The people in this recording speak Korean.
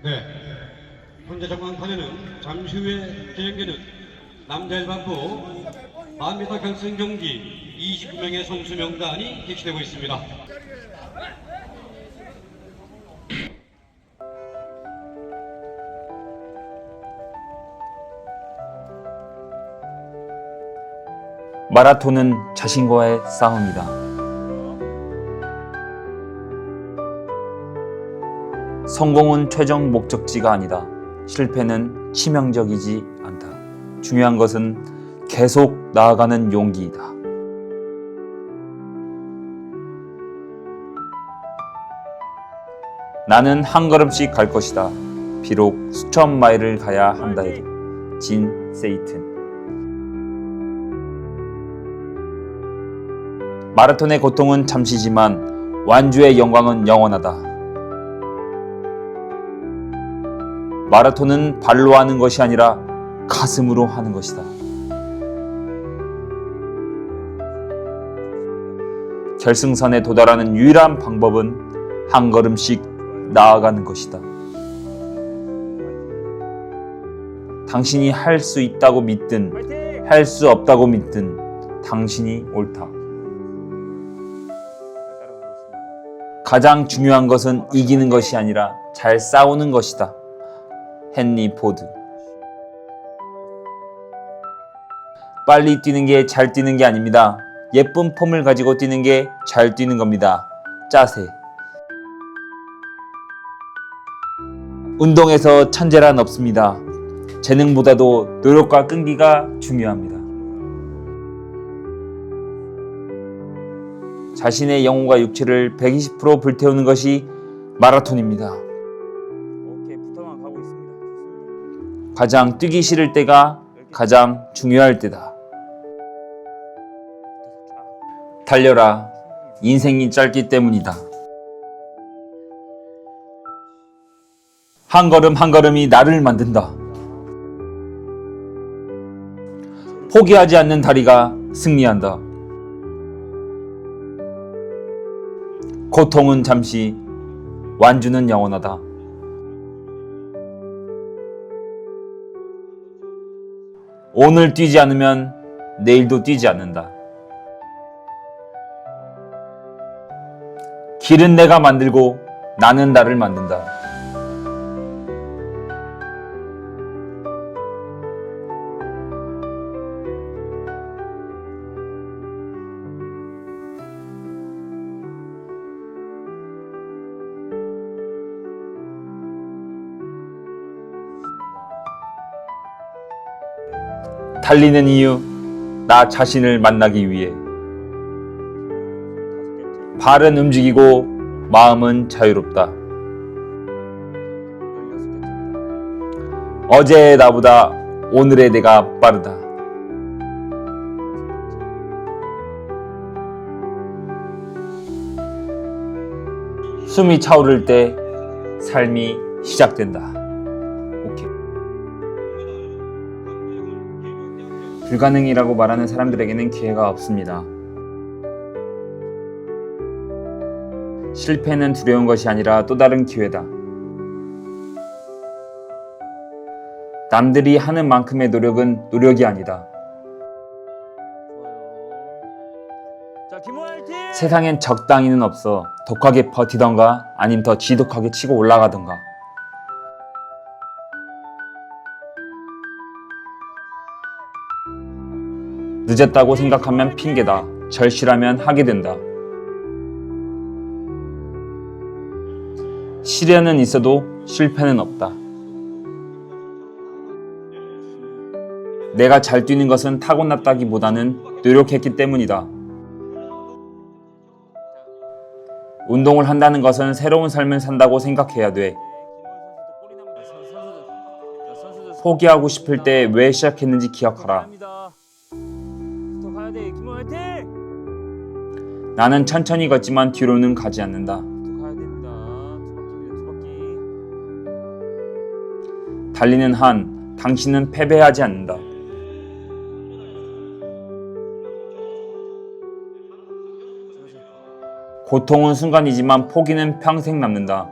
네. 현재 정강판에는 잠시 후에 진행되는 남자 일반부 1000m 결승 경기 29명의 선수 명단이 게시되고 있습니다. 마라톤은 자신과의 싸움이다. 성공은 최종 목적지가 아니다. 실패는 치명적이지 않다. 중요한 것은 계속 나아가는 용기이다. 나는 한 걸음씩 갈 것이다. 비록 수천 마일을 가야 한다 해도. 진 세이튼. 마라톤의 고통은 잠시지만 완주의 영광은 영원하다. 마라톤은 발로 하는 것이 아니라 가슴으로 하는 것이다. 결승선에 도달하는 유일한 방법은 한 걸음씩 나아가는 것이다. 당신이 할 수 있다고 믿든 할 수 없다고 믿든 당신이 옳다. 가장 중요한 것은 이기는 것이 아니라 잘 싸우는 것이다. 헨리 포드. 빨리 뛰는 게 잘 뛰는 게 아닙니다. 예쁜 폼을 가지고 뛰는 게 잘 뛰는 겁니다. 짜세. 운동에서 천재란 없습니다. 재능보다도 노력과 끈기가 중요합니다. 자신의 영혼과 육체를 120% 불태우는 것이 마라톤입니다. 가장 뛰기 싫을 때가 가장 중요할 때다. 달려라. 인생이 짧기 때문이다. 한 걸음 한 걸음이 나를 만든다. 포기하지 않는 다리가 승리한다. 고통은 잠시, 완주는 영원하다. 오늘 뛰지 않으면 내일도 뛰지 않는다. 길은 내가 만들고 나는 나를 만든다. 달리는 이유, 나 자신을 만나기 위해. 발은 움직이고 마음은 자유롭다. 어제의 나보다 오늘의 내가 빠르다. 숨이 차오를 때 삶이 시작된다. 불가능이라고 말하는 사람들에게는 기회가 없습니다. 실패는 두려운 것이 아니라 또 다른 기회다. 남들이 하는 만큼의 노력은 노력이 아니다. 세상엔 적당히는 없어. 독하게 버티던가 아님 더 지독하게 치고 올라가던가. 늦었다고 생각하면 핑계다. 절실하면 하게 된다. 시련은 있어도 실패는 없다. 내가 잘 뛰는 것은 타고났다기보다는 노력했기 때문이다. 운동을 한다는 것은 새로운 삶을 산다고 생각해야 돼. 포기하고 싶을 때 왜 시작했는지 기억하라. 가야 돼. 김호 화이팅! 나는 천천히 걷지만 뒤로는 가지 않는다. 더 가야 됩니다. 두 바퀴입니다. 두 바퀴. 달리는 한 당신은 패배하지 않는다. 고통은 순간이지만 포기는 평생 남는다.